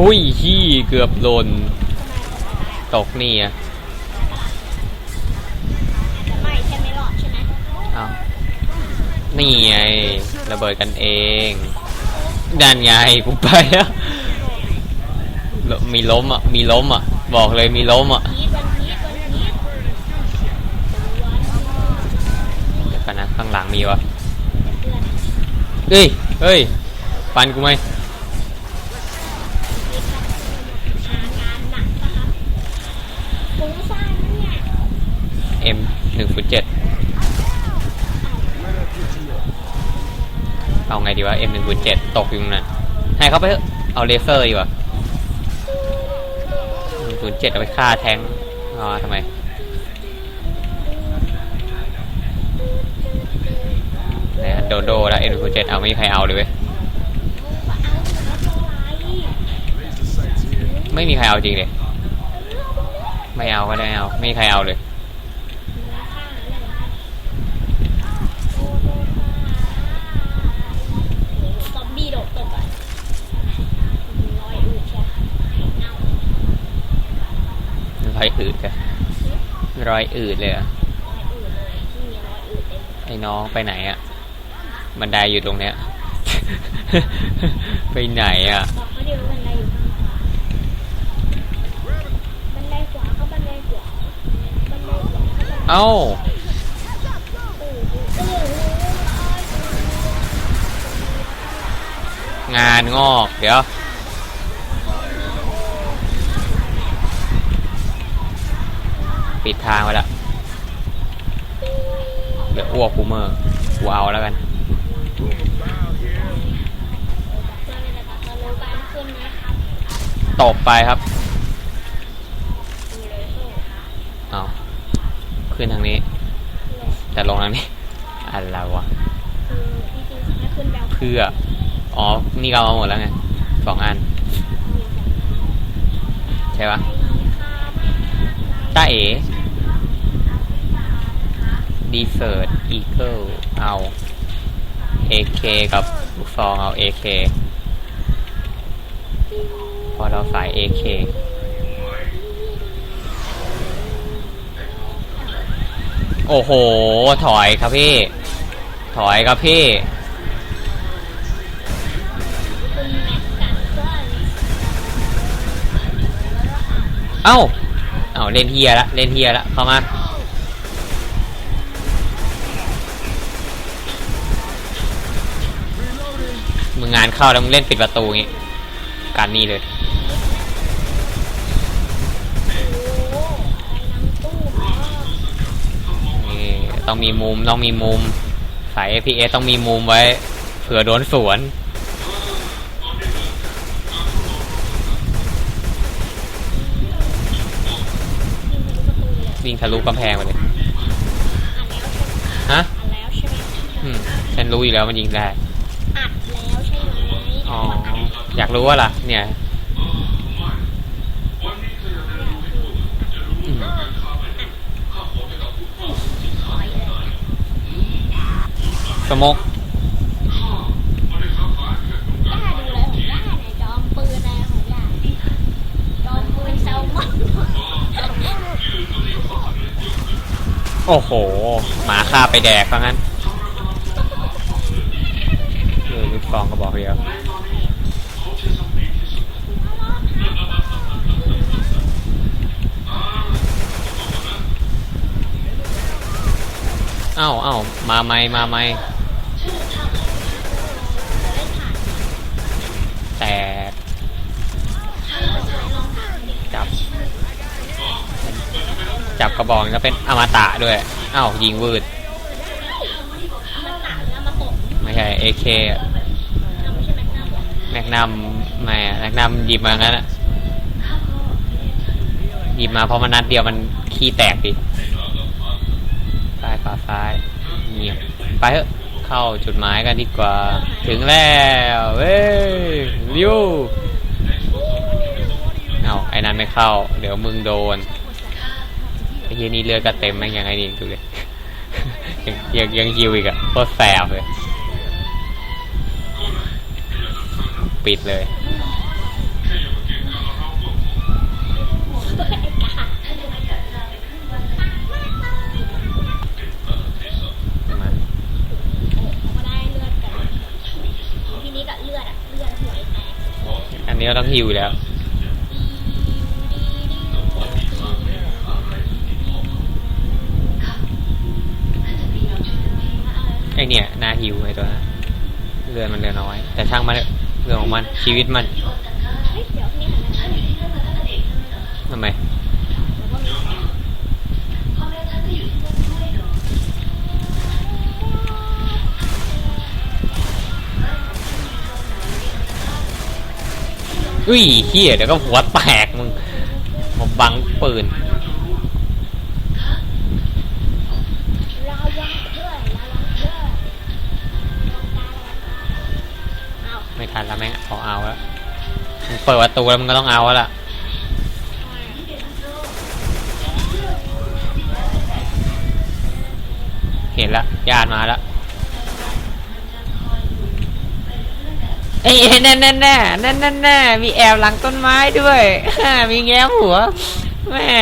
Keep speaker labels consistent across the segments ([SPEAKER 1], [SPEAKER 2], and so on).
[SPEAKER 1] อุ้ยขี้เกือบหล่นตกนี่อะ
[SPEAKER 2] จะไม่ใช่ไหมหลอดใช่ไหม
[SPEAKER 1] เอานี่ไงระเบิดกันเองดันไงกูไปอะลมีล้มอะมีล้มอะ บอกเลยมีล้มอะ
[SPEAKER 2] พีทวันพีทวันพีท
[SPEAKER 1] เดี๋ยวกันนะข้างหลังมีวะเฮ้ยเฮ้ยฟันกูไหม
[SPEAKER 2] เอ็
[SPEAKER 1] มหนึ่งศูนย์เอาไงดีวะ M หนึ่งศูนย์เจ็ดตกอยู่ตรงนั้นให้เขาไปเอาเลเซอร์ดีกว่าหนึ่งศูนย์เจ็ดเอาไปฆ่าแทงอ๋อทำไมนี่ยโดโดแล้ว M หนึ่งศูนย์เจ็ดเอาไม่มีใครเอาเลยเว้ย
[SPEAKER 2] ไม่
[SPEAKER 1] มีใครเอาจริงเลยไม่เอาก็ได้เอา ไม่มีใครเอาเลย
[SPEAKER 2] ซอมบี้โดดตกอะลอยอืดใช่เน่าร
[SPEAKER 1] อยอืดอะ รอยอืดเลยอะ
[SPEAKER 2] ลอยอืดเลยที่มีรอยอืดเต็ม
[SPEAKER 1] ไอ้น้องไปไหนอะบันไดอยู่ตรงเนี้ย ไปไหนอะ
[SPEAKER 2] บอกเขาเดียวบันไดอยู่ข้างขวาบันไดขวาเข้าบันไดขวาบันไดขวาเข้าบันได
[SPEAKER 1] เอ้า
[SPEAKER 2] โอ้โหโอ้โห
[SPEAKER 1] งานงอก เดี๋ยว ปิดทางไว้ละเดี๋ยวอ้วกกูเมอร์กูเอาแล้วกัน
[SPEAKER 2] ต่อนในตบ
[SPEAKER 1] ไปครับ
[SPEAKER 2] เอา
[SPEAKER 1] ขึ้นทางนี้ แต่ลงทางนี้อะไรวะ
[SPEAKER 2] เพื่
[SPEAKER 1] อ อ๋อ นี่ก็เอาหมดแล้วไงสองอัน ใช่ปะตาเอ๋ ดีเซิร์ตอีเกิลเอา AK กับลูกซองเอา AK พอเราใส่ AK โอ้โห ถอยครับพี่ ถอยครับพี่
[SPEAKER 2] เอน
[SPEAKER 1] เอ้า เอ้าเล่นเฮียละ เล่นเฮียละ เข้ามา งงานเข้าแล้วมึงเล่นปิดประตูอย่างงี้การนี่เลย
[SPEAKER 2] โอ้โหอะไรน้ำตู้อ๋อ
[SPEAKER 1] นี่ต้องมีมุมต้องมีมุมสาย FPS ต้องมีมุมไว้เผื่อโดนสวน
[SPEAKER 2] ยิงทะลุประตูเลย
[SPEAKER 1] วิ่งทะลุกำแพงไปเลย
[SPEAKER 2] อัดแล้วใช่ไหม
[SPEAKER 1] ฮะ
[SPEAKER 2] อัดแล้วใช่ไหม
[SPEAKER 1] อืมฉันรู้อยู่แล้วมันยิงได้
[SPEAKER 2] อัดแล้วใช่ไหม
[SPEAKER 1] อ๋อ อยากรู้ว่าล่ะ เนี่ยอืม
[SPEAKER 2] ถอยเลย
[SPEAKER 1] สมก
[SPEAKER 2] กล้าดูเลยของ
[SPEAKER 1] โอ้โห หมาฆ่าไปแดกเพราะงั้นเออลูกกองก็บอกเดียว อ้าเอ้ามาไหมมาไหมแต่จับ จับกระบอกนี่ก็เป็นอมตะด้วยเอ้ายิงวืด ไม่ใช่ AK อ
[SPEAKER 2] เราไม่ใช่แมกนัมหรอ
[SPEAKER 1] แม็กนัมไม่ะแม็กนัมหยิบมางั้นอะหยิบมาเพราะมันนัดเดียวมันขี้แตกดิ ขวาซ้ายเงียบไปเถอะเข้าจุดหมายกันดีกว่า ถึงแล้วเว้ยริวเอาไอ้นั้นไม่เข้า เดี๋ยวมึงโดนไอ้เยนี่เลือดก็เต็มแม่งยังไงนี่ดูเลยยังยังยังฮิวอีกอะโคตรแสบเลย ปิดเลย
[SPEAKER 2] หิวแล้ว ไอเนี่ยนาหิวไอตัวเรือมันเรือน้อย แต่ช่างมันเรื่องของมันชีวิตมันทำไม อุ้ยเฮียเดี๋ยวก็หัวแตกมึงมาบังปืนไม่ทันแล้วแม่งเอเอาแล้วมึงเปิดประตูแล้วมึงก็ต้องเอาแล้วล่ะเห็นละญาติมาแล้ว เอ้ยแน่แน่แน่แน่แน่แน่มีแอบหลังต้นไม้ด้วยมีแง้มหัวแม่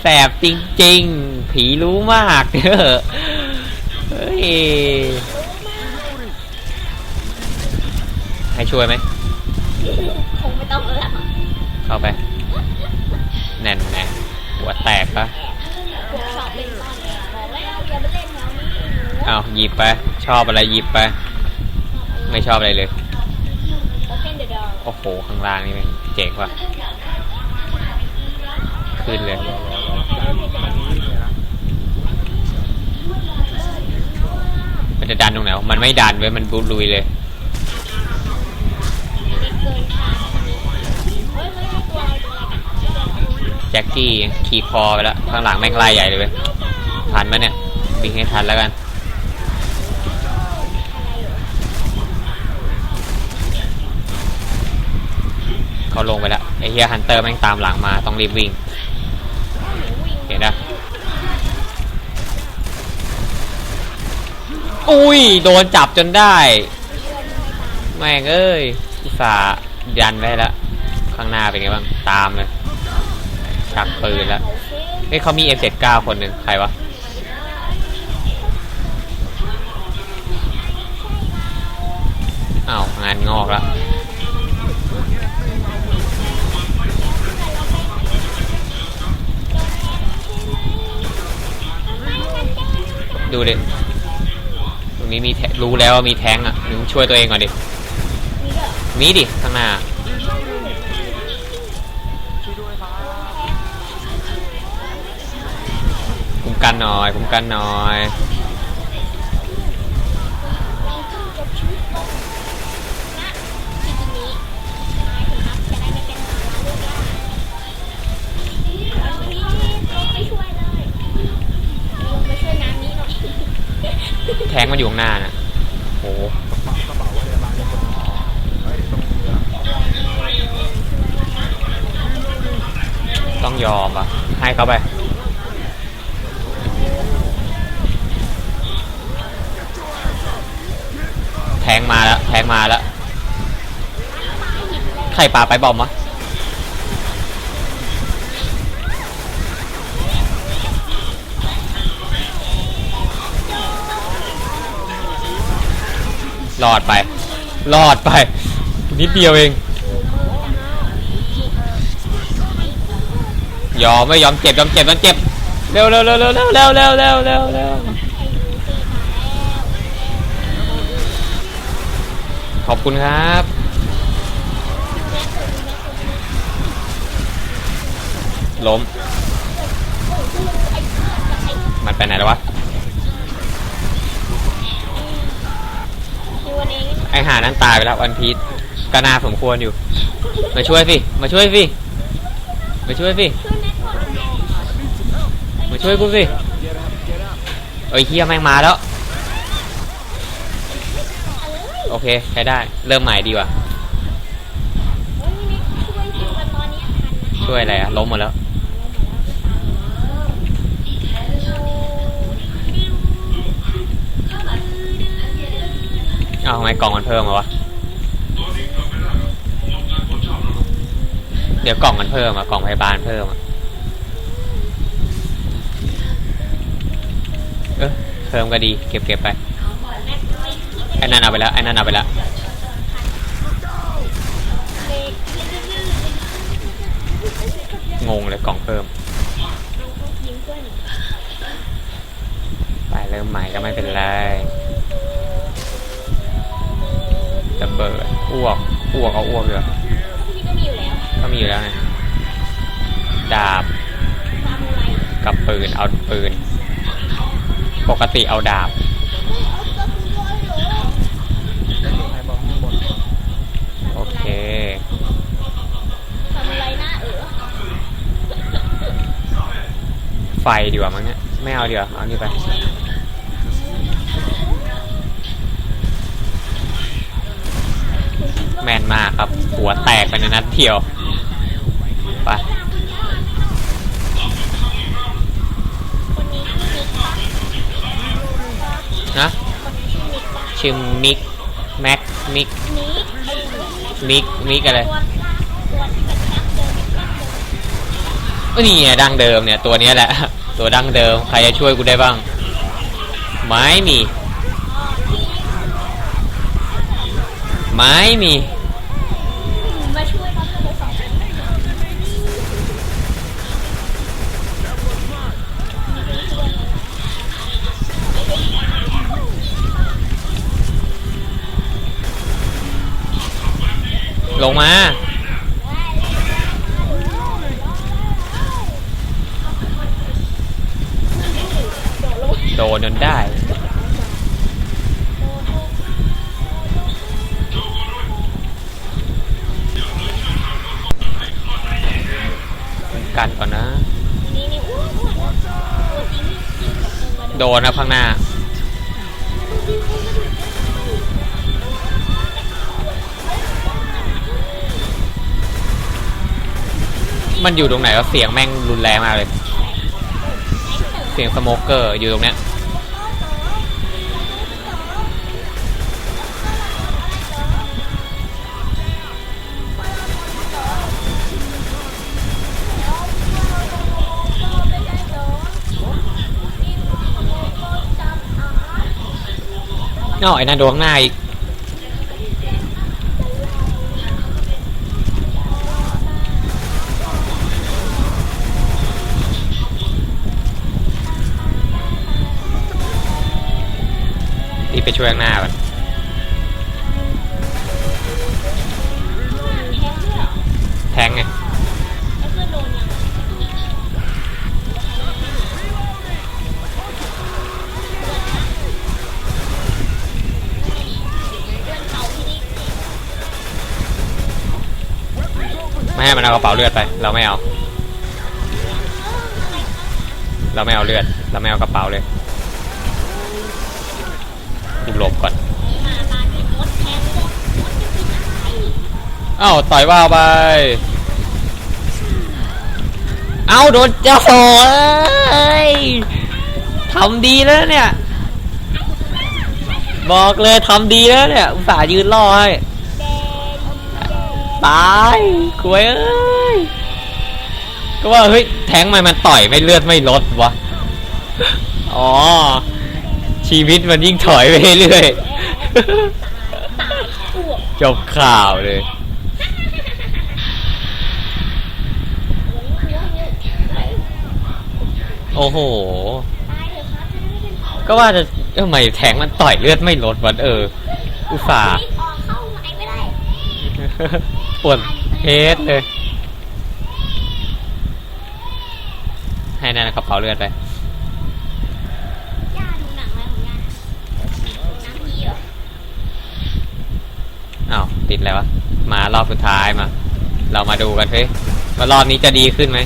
[SPEAKER 2] แสบจริงๆ ผีรู้มากเด้อเฮ้ยให้ช่วยไหม
[SPEAKER 1] คงไม่ต้องแล้วล่ะ
[SPEAKER 2] เข้าไป แน่นแน่หัวแตกปะ
[SPEAKER 1] พวกชอบเล่นบ้านบอกแล้วอย่าไปเล่นแถวนี้หนู
[SPEAKER 2] เอาหยิบไป ชอบอะไรหยิบไป ไม่ชอบอะไรเลย
[SPEAKER 1] โอเพนเดอะดอร์
[SPEAKER 2] โอ้โห ข้างล่างนี่มันเจ๋งว่ะ ขึ้นเลย มันจะดันตรงไหนวะมันไม่ดันเว้ย มันบุลุยเลยแจ็คกี้ขี่คอไปแล้ว ข้างหลังแม่งไล่ใหญ่เลยเว้ยทันไหมเนี่ยบิงให้ทันแล้วกัน เขาลงไปแล้วไอ้เฮียฮันเตอร์แม่งตามหลังมาต้องรีบวิ่งเห็นนะอุ้ยโดนจับจนได้แม่งเอ้ยอุตส่าห์ยันไว้แล้วข้างหน้าเป็นไงบ้างตามเลยชักปืนแล้ว
[SPEAKER 1] โอเค
[SPEAKER 2] เฮ้ยเขามี M79 คนหนึ่งใครวะอ้าวงานงอกแล้ว ดูดิ ตรงนี้มีแทรู้แล้วว่ามีแท้งอะมึงช่วยตัวเองก่อนดิ
[SPEAKER 1] มีดิ
[SPEAKER 2] ข้างหน้า คุ้มกันหน่อย คุ้มกันหน่อย แทงมันอยู่ข้างหน้าน่ะโหต้องยอมอะ ให้เขาไป แทงมาแล้ว แทงมาแล้ว ใครปาไปบอมวะ รอดไป รอดไป นิดเดียวเอง ยอมไม่ยอมเจ็บยอมเจ็บยอมเจ็บ เร็วเร็วเร็วเร็วเร็วเร็วเร็วเร็วเร็วเร็วขอบคุณครับล้ม มันไปไหนแล้ววะ ไอหานั้นตายไปแล้ววันพีชก็น่าสมควรอยู่ มาช่วยสิ มาช่วยสิ มาช่วยสิ มาช่วยกูสิ เอ้ยเฮียแม่งมาแล้ว โอเคใช้ได้ เริ่มใหม่ดีกว่า
[SPEAKER 1] ช่วยดูกันตอนนี้ทันนะ
[SPEAKER 2] ช่วยอะไรอะล้มหมดแล้ว เอาทำไมกล่องมันเพิ่มมาวะ เดี๋ยวกล่องมันเพิ่มอะกล่องพยาบาลเพิ่มอะเออเพิ่มก็ดี เก็บเก็บไป ไอ้นั่นเอาไปแล้ว ไอ้นั่นเอาไปแล้วงงเลยกล่องเพิ่ม ไปเริ่มใหม่ก็ไม่เป็นไร ระเบิดอ้วกอ้วกเอาอ้วกเลย
[SPEAKER 1] ที่ก็มีอยู่แล้ว
[SPEAKER 2] ก็มีอยู่แล้วไงดาบ
[SPEAKER 1] ซามูไร
[SPEAKER 2] กับปืนเอาปืน ปกติเอาดาบ
[SPEAKER 3] ได้ยินใครบอกข้างบน
[SPEAKER 2] โอเค
[SPEAKER 1] ซามูไรหน้าเออ
[SPEAKER 2] ไฟดีกว่ามั้งเนี่ยไม่เอาดีกว่าเอานี่ไป แมากครับ หัวแตกไปในนัดเดียวไป
[SPEAKER 1] คนนี้ชื่อมิกปะ
[SPEAKER 2] นะ
[SPEAKER 1] คนนี้ชื่อมิกปะ
[SPEAKER 2] ชื่อมิกแม็กมิก
[SPEAKER 1] มิก
[SPEAKER 2] มิกอะไร
[SPEAKER 1] นี่เป็นนักเดินนักเดิน
[SPEAKER 2] ก็นี่ไงดั้งเดิมเนี่ย ตัวเนี้ยแหละ ตัวดั้งเดิม ใครจะช่วยกูได้บ้าง ไม่มี ไม่มี
[SPEAKER 1] ลง
[SPEAKER 2] มา โดนจนได้ กันก่อนนะ
[SPEAKER 1] นี่นี่อ้วนอ้วนตัวจริงจริงแบบเดินมา
[SPEAKER 2] โดนนะข้างหน้า มันอยู่ตรงไหนวะเสียงแม่งรุนแรงมากเลย เสียงสโมกเกอร์อยู่ตรงเนี้ยอ้าวไอ้นั่นดนข้างหน้าอีก รีบไปช่วยข้างหน้าก่อนแทงไงไม่ให้มันเอากระเป๋าเลือดไป เราไม่เอา เราไม่เอาเลือด เราไม่เอากระเป๋าเลย หลบก่อนเอ้าต่อยว่าไป เอ้าโดนเจ้าโอยทำดีแล้วเนี่ย บอกเลยทำดีแล้วเนี่ย อุตส่าห์ยืนรอให้ตายกวยเอ้ย ก็ว่าเฮ้ยแทงมันมันต่อยไม่เลือดไม่ลดวะ อ๋อ ชีวิตมันยิ่งถอยไปเรื่อยจบข่าวเลย โอ้โห ก็ว่าจะทำไมแทงมันต่อยเลือดไม่ลดวะเออ อุตส่าห์
[SPEAKER 1] เข้าไหนไม่ได้
[SPEAKER 2] ปวดเฮดเลย ให้นั่นกระเป๋าเลือดไป
[SPEAKER 1] ย่าดูหนังอะไรของย่าน้ำพีเหรอ
[SPEAKER 2] อ้าว ติดแล้ววะมารอบสุดท้ายมา เรามาดูกันเฮ้ยว่ารอบนี้จะดีขึ้นไหม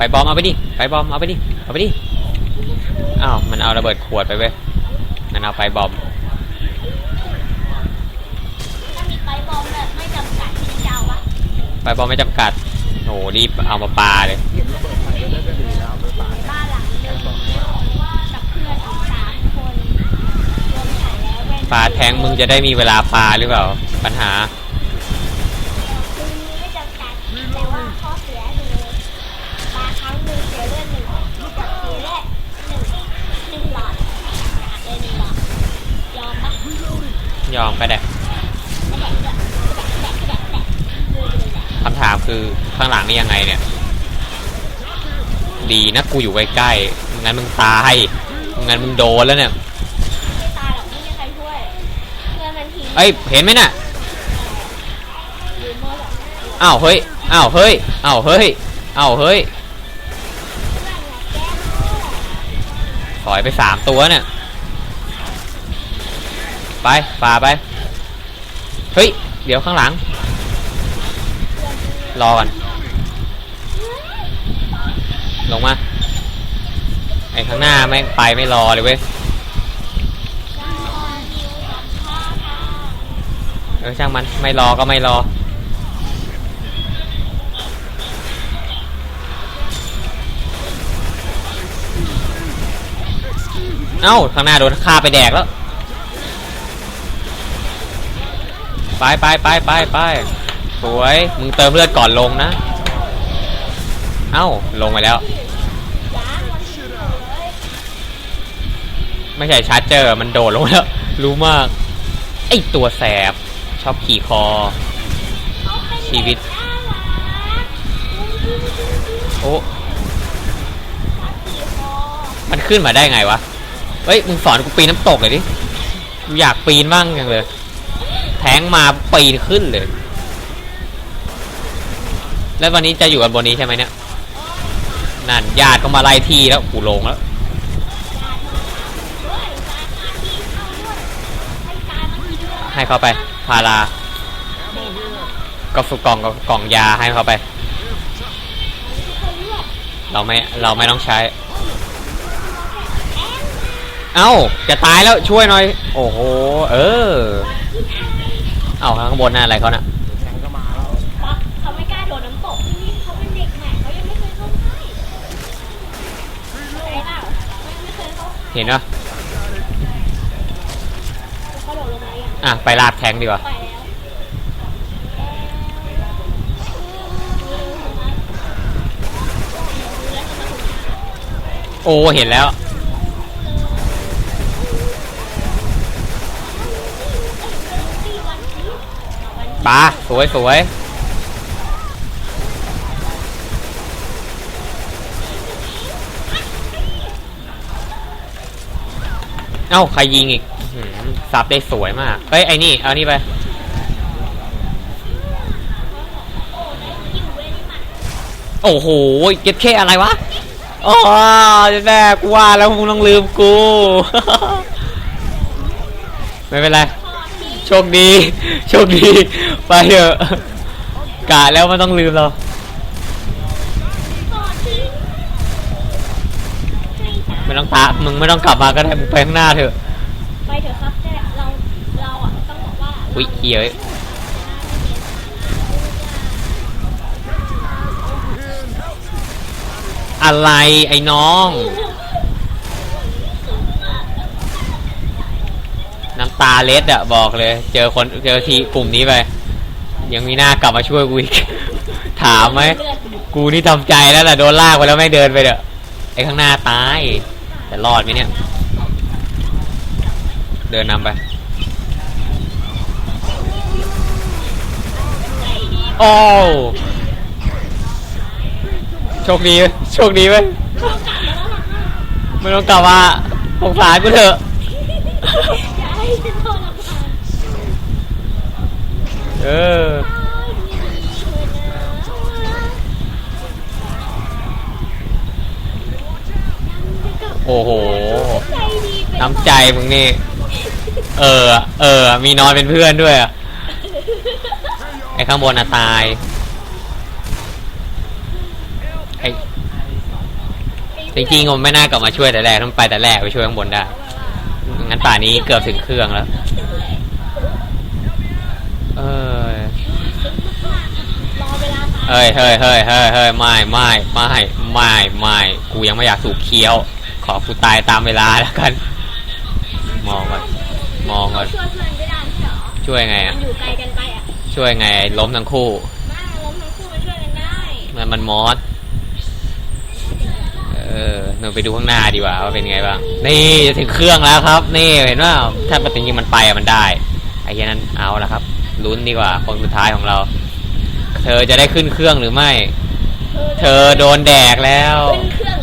[SPEAKER 1] ไปบ
[SPEAKER 2] อมเอาไปดิไปบอมเอาไปดิเอาไปดิอ้าวมันเอาระเบิดขวดไปเว้ยงั้นเอาไปบอม
[SPEAKER 1] ไฟบอลไม่จำกัด
[SPEAKER 2] โอ้โหรีบเอามาปาเลย
[SPEAKER 3] ปลาแทงมึงจะได้มีเวลาปลา
[SPEAKER 1] หรือเปล่า ปัญหายปลาครั้งหนึ่งเสียเลื
[SPEAKER 2] อดหนึ่งกับเสียเลือดหนึ่งหนึ่งห
[SPEAKER 1] ลอดเอ็นหลอดยอมไปเด็ด คือข้างหลังนี่ยังไงเนี่ย ดีนะกูอยู่ใกล้ๆงั้นมึงตายงั้นมึงโดนแล้วเนี่ย
[SPEAKER 2] ไม่ตายหรอกไม่มีใครช่วยเพื่อนมันที
[SPEAKER 1] เอ้ยเห็นไหมน่ะ
[SPEAKER 2] หรือเมื่อแบบ
[SPEAKER 1] อ้าวเฮ้ยอ้าวเฮ้ยอ้าวเฮ้ยอ้าวเฮ้ย
[SPEAKER 2] เพื่อนเนี่ยแก้ผ้า
[SPEAKER 1] ถอยไปสามตัวเนี่ยไปฝ่าไปเฮ้ยเดี๋ยวข้างหลัง รอก่อนลงมาไอ้ข้างหน้าแม่งไปไม่รอเลยเว้ยเออช่างมันไม่รอก็ไม่รอเอ้าข้างหน้าโดนฆ่าไปแดกแล้ว ไปไปไปไปไป สวย มึงเติมเลือดก่อนลงนะ เอ้า ลงไปแล้ว ไม่ใช่ชาร์จเจอร์มันโดดลงแล้ว รู้มาก ไอตัวแสบ ชอบขี่คอ ชีวิต โอ้มันขึ้นมาได้ไงวะ เฮ้ย มึงสอนกูปีนน้ำตกเลยดิ กูอยากปีนบ้างจังเลย แทงมาปีนขึ้นเลย แล้ววันนี้จะอยู่กันบนนี้ใช่ไหมเนี่ย นั่นญาติก็มาไล่ทีแล้วกูลงแล้ว ให้เขาไป พารา ก็ฝึกกล่องกับกล่องยาให้เขาไป เราไม่ เราไม่ต้องใช้ เอ้า จะตายแล้วช่วยหน่อย โอ้โห เออ เอ้าข้างบนน่ะอะไรเขาน่ะ
[SPEAKER 2] ห็
[SPEAKER 1] นปะ
[SPEAKER 2] เขาโดดลงมาอย่าง
[SPEAKER 1] อะไปลาดแทงดีกว่า
[SPEAKER 2] ไปแล้ว
[SPEAKER 1] โอ้เห็นแล้ว ปลาสวยสวย เอ้าใครยิงอีกซับได้สวยมากเฮ้ยไอ้นี่ เอานี่ไป โอ้โหเก็บแค่อะไรวะอ๋อแม่กูว่าแล้วมึงต้องลืมกู ไม่เป็นไร โชคดี โชคดี ไปเถอะกะแล้วมันต้องลืมเรา ต้องตามึงไม่ต้องกลับมาก็ได้มึงไปข้างหน้าเถอะ
[SPEAKER 2] ไปเถอะครับแต่เราเราอะต้องบอกว่า
[SPEAKER 1] อุ้ยเฮียเอ้ย อะไรไอ้น้อง น้ำตาเล็ดอะบอกเลย เจอคนเจอทีกลุ่มนี้ไป ยังมีหน้ากลับมาช่วยกูอีก ถามไหม กูนี่ทำใจแล้วล่ะโดนลากไปแล้วไม่เดินไปเด้อไอ้ข้างหน้าตาย แต่รอดไหมเนี่ย เดินนำไป โอ้วโชคดีโชคดีไหมไม่ต้องกลับมาสงสารกูเถอะ
[SPEAKER 2] อย่าให้ฉันโดนรำคาญ
[SPEAKER 1] เออ โอ้โห
[SPEAKER 2] ใจดีเป็น
[SPEAKER 1] น้ำใจมึงนี่ เออ เออ มีนอนเป็นเพื่อนด้วยอะไอ้ข้างบนน่ะตาย ไอ้จริงๆผมไม่น่ากลับมาช่วยแต่แรกต้องไปแต่แรกไปช่วยข้างบนได้ งั้นป่านนี้เกือบถึงเครื่องแล้ว เออ
[SPEAKER 2] รอเวลาตาย
[SPEAKER 1] เฮ้ยเฮ้ยเฮ้ยเฮ้ยเฮ้ยไม่ไม่ไม่ไม่ไม่กูยังไม่อยากสูบเคี้ยวข อกูตายตามเวลาแล้วกัน มองก่อน มองก่อน
[SPEAKER 2] ช่วยเพื่อนไม่ได้เหรอ
[SPEAKER 1] ช่วยไง
[SPEAKER 2] มั
[SPEAKER 1] อะ
[SPEAKER 2] นอยู่ไกลกันไปอะ
[SPEAKER 1] ช่วยไง ล้มทั้งคู่
[SPEAKER 2] มาล้มทั้งคู่มาช่วยกันได้
[SPEAKER 1] มันมันมอส เออหนูไปดูข้างหน้าดีกว่าว่าเป็นไงบ้าง นี่จะถึงเครื่องแล้วครับ นี่เห็นว่าถ้าปฏิจริงมันไปอะมันได้อ้เหี้ยนั้นเอาละครับ ลุ้นดีกว่า คนสุดท้ายของเรา เธอจะได้ขึ้นเครื่องหรือไม่ เธอโดนแดกแล้ว
[SPEAKER 2] ขึ้นเครื่อง